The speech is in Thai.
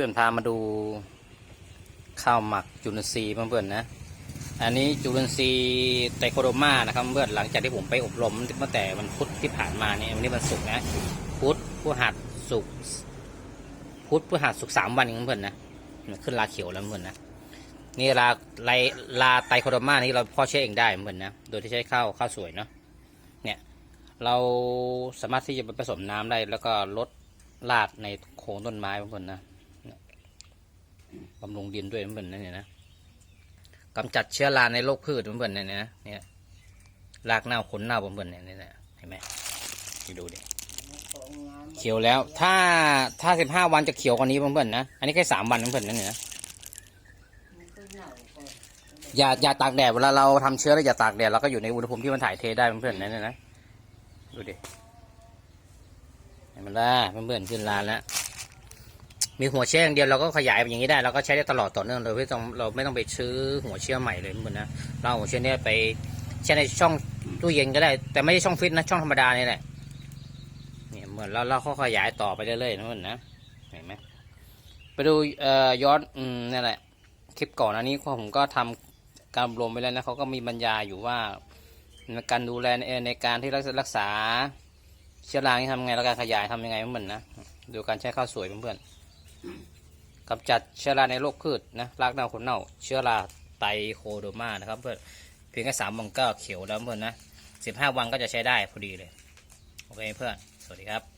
พื่อนพามาดูข้าวหมักจุลินทรีย์เพื่อนๆนะ อันนี้จุลินทรีย์ไตโคโดมานะครับเพื่อนหลังจากที่ผมไปอบรมตั้งแต่วันพุธที่ผ่านมาเนี่ยวันนี้วันศุกร์นะพุธพุธหัสศุกร์พุธพุธหัสศุกร์สามวันเพื่อนๆนะมันขึ้นลาเขียวแล้วเพื่อนนะนี่ลาลายลาไตโคโดมานี่เราพาะเชื้อเองได้เพื่อนนะโดยที่ใช้ข้าวข้าวสวยเนาะเนี่ยเราสามารถที่จะผสมน้ำได้แล้วก็ลดรากในโคนต้นไม้เพื่อนๆนะ บำรุงดินด้วยเพื่อนนั่นเนี่ยนะกำจัดเชื้อราในโรคพืชเพื่อนๆเนี่ยนะเนี่ยรากเน่าขนเน่าเพื่อนเนี่ยเนี่ยเห็นไหมไปดูดิเขียวแล้ว ถ้าถ้าสิบห้าวันจะเขียวกว่านี้เพื่อนๆนะอันนี้แค่สามวันเพื่อนๆนั่นเนี่ยนะอย่าอย่าตากแดดเวลาเราทำเชื้อแล้วอย่าตากแดดเราก็อยู่ในอุณหภูมิที่มันถ่ายเทได้เพื่อนๆนั่นเนี่ยนะดูดิเห็นมันละเพื่อนๆขึ้นลานแล้ว มีหัวเชื้ออย่างเดียวเราก็ขยายแบบอย่างนี้ได้เราก็ใช้ได้ตลอดต่อเนื่องเลยไม่ต้องเราไม่ต้องไปซื้อหัวเชื้อใหม่เลยเหมือนนะเราหัวเชื้อเนี้ไปแช่ในช่องตู้เย็นก็ได้ แต่ไม่ใช่ช่องฟิตนะช่องธรรมดานี่แหละเนี่ยเหมือนเราเราเขาขยายต่อไปเรื่อยๆนะเหมือนนะเห็นไหมไปดูเอ่อย้อนอืมนี่แหละ คลิปก่อนอันนี้ผมก็ทำการรวมไปแล้วนะเขาก็มีบรรยายอยู่ว่าการดูแลในในการที่รักษาเชื้อรานี่ทำไงแล้วการขยายทำยังไงเหมือนนะดูการใช้ข้าวสวยเพื่อนๆ กำจัดเชื้อราในโรคพืชนะรากเน่าคนเน่า เชื้อราไตโคโดมานะครับเพื่อนเพียงแค่สามวันก็เขียวแล้วเพื่อนนะสิบห้าวันก็จะใช้ได้พอดีเลย โอเคเพื่อน สวัสดีครับ